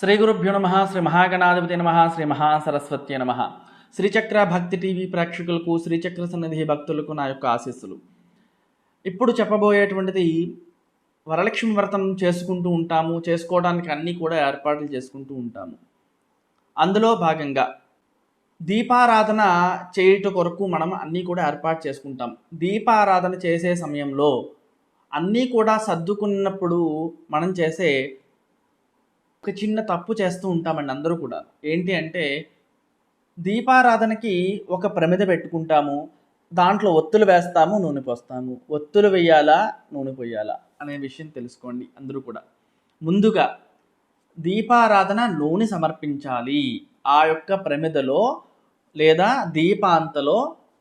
శ్రీ గురుభ్యో నమ శ్రీ మహాగణాధిపతి నమ శ్రీ మహాసరస్వతి నమ. శ్రీచక్ర భక్తి టీవీ ప్రేక్షకులకు శ్రీచక్ర సన్నిధి భక్తులకు నా యొక్క ఆశీస్సులు. ఇప్పుడు చెప్పబోయేటువంటిది వరలక్ష్మి వ్రతం చేసుకుంటూ ఉంటాము చేసుకోవడానికి అన్నీ కూడా ఏర్పాట్లు చేసుకుంటూ ఉంటాము. అందులో భాగంగా దీపారాధన చేయుట కొరకు మనం అన్నీ కూడా ఏర్పాటు చేసుకుంటాం. దీపారాధన చేసే సమయంలో అన్నీ కూడా సర్దుకున్నప్పుడు మనం చేసే ఒక చిన్న తప్పు చేస్తూ ఉంటామండి అందరూ కూడా. ఏంటి అంటే దీపారాధనకి ఒక ప్రమిద పెట్టుకుంటాము దాంట్లో ఒత్తులు వేస్తాము నూనె పోస్తాము. ఒత్తులు వేయాలా నూనె పోయాలా అనే విషయం తెలుసుకోండి అందరూ కూడా. ముందుగా దీపారాధన నూనె సమర్పించాలి. ఆ యొక్క ప్రమిదలో లేదా దీపాంతలో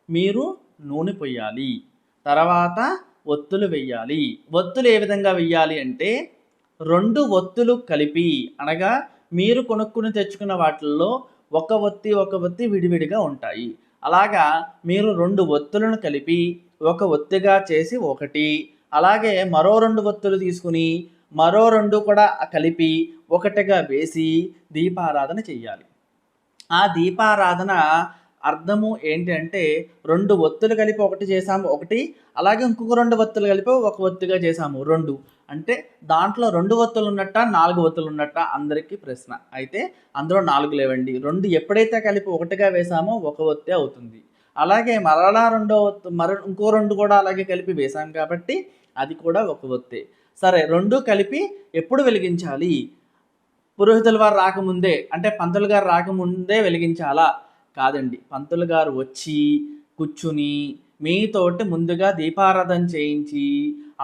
మీరు నూనె పొయ్యాలి తర్వాత ఒత్తులు వెయ్యాలి ఒత్తులు ఏ విధంగా వెయ్యాలి అంటే రెండు ఒత్తులు కలిపి అనగా మీరు కొనుక్కుని తెచ్చుకున్న వాటిల్లో ఒక ఒత్తి ఒక ఒత్తి విడివిడిగా ఉంటాయి. అలాగా మీరు రెండు ఒత్తులను కలిపి ఒక ఒత్తిగా చేసి ఒకటి అలాగే మరో రెండు ఒత్తులు తీసుకుని మరో రెండు కూడా కలిపి ఒకటిగా వేసి దీపారాధన చెయ్యాలి. ఆ దీపారాధన అర్థము ఏంటి అంటే రెండు ఒత్తులు కలిపి ఒకటి చేసాము ఒకటి. అలాగే ఇంకొక రెండు ఒత్తులు కలిపి ఒక ఒత్తిగా చేసాము రెండు. అంటే దాంట్లో రెండు ఒత్తులు ఉన్నట్ట నాలుగు ఒత్తులు ఉన్నట్ట? అందరికీ ప్రశ్న. అయితే అందులో నాలుగు లేవండి. రెండు ఎప్పుడైతే కలిపి ఒకటిగా వేసామో ఒక ఒత్తే అవుతుంది. అలాగే మరలా రెండో ఒత్తు మర ఇంకో రెండు కూడా అలాగే కలిపి వేసాం కాబట్టి అది కూడా ఒక ఒత్తే. సరే రెండు కలిపి ఎప్పుడు వెలిగించాలి? పురోహితుల వారు రాకముందే అంటే పంతులు గారు రాకముందే వెలిగించాలా? కాదండి. పంతులు గారు వచ్చి కూర్చుని మీతోటి ముందుగా దీపారాధన చేయించి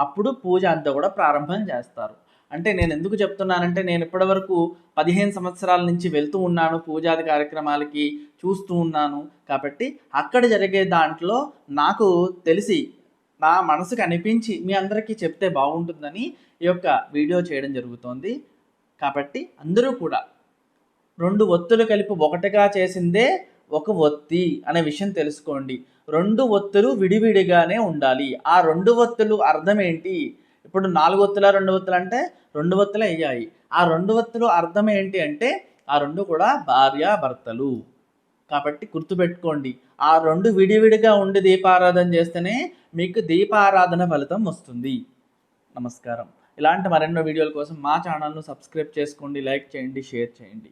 అప్పుడు పూజ అంతా కూడా ప్రారంభం చేస్తారు. అంటే నేను ఎందుకు చెప్తున్నానంటే నేను ఇప్పటివరకు పదిహేను సంవత్సరాల నుంచి వెళ్తూ ఉన్నాను పూజాది కార్యక్రమాలకి చూస్తూ ఉన్నాను. కాబట్టి అక్కడ జరిగే దాంట్లో నాకు తెలిసి నా మనసుకు అనిపించి మీ అందరికీ చెప్తే బాగుంటుందని ఈ యొక్క వీడియో చేయడం జరుగుతోంది. కాబట్టి అందరూ కూడా రెండు ఒత్తులు కలిపి ఒకటిగా చేసిందే ఒక ఒత్తి అనే విషయం తెలుసుకోండి. రెండు ఒత్తులు విడివిడిగానే ఉండాలి. ఆ రెండు ఒత్తులు అర్థం ఏంటి? ఇప్పుడు నాలుగు ఒత్తుల రెండు ఒత్తులు అంటే రెండు ఒత్తులు అయ్యాయి. ఆ రెండు ఒత్తులు అర్థం ఏంటి అంటే ఆ రెండు కూడా భార్య భర్తలు. కాబట్టి గుర్తుపెట్టుకోండి. ఆ రెండు విడివిడిగా ఉండి దీపారాధన చేస్తేనే మీకు దీపారాధన ఫలితం వస్తుంది. నమస్కారం. ఇలాంటి మరెన్నో వీడియోల కోసం మా ఛానల్ను సబ్స్క్రైబ్ చేసుకోండి లైక్ చేయండి షేర్ చేయండి.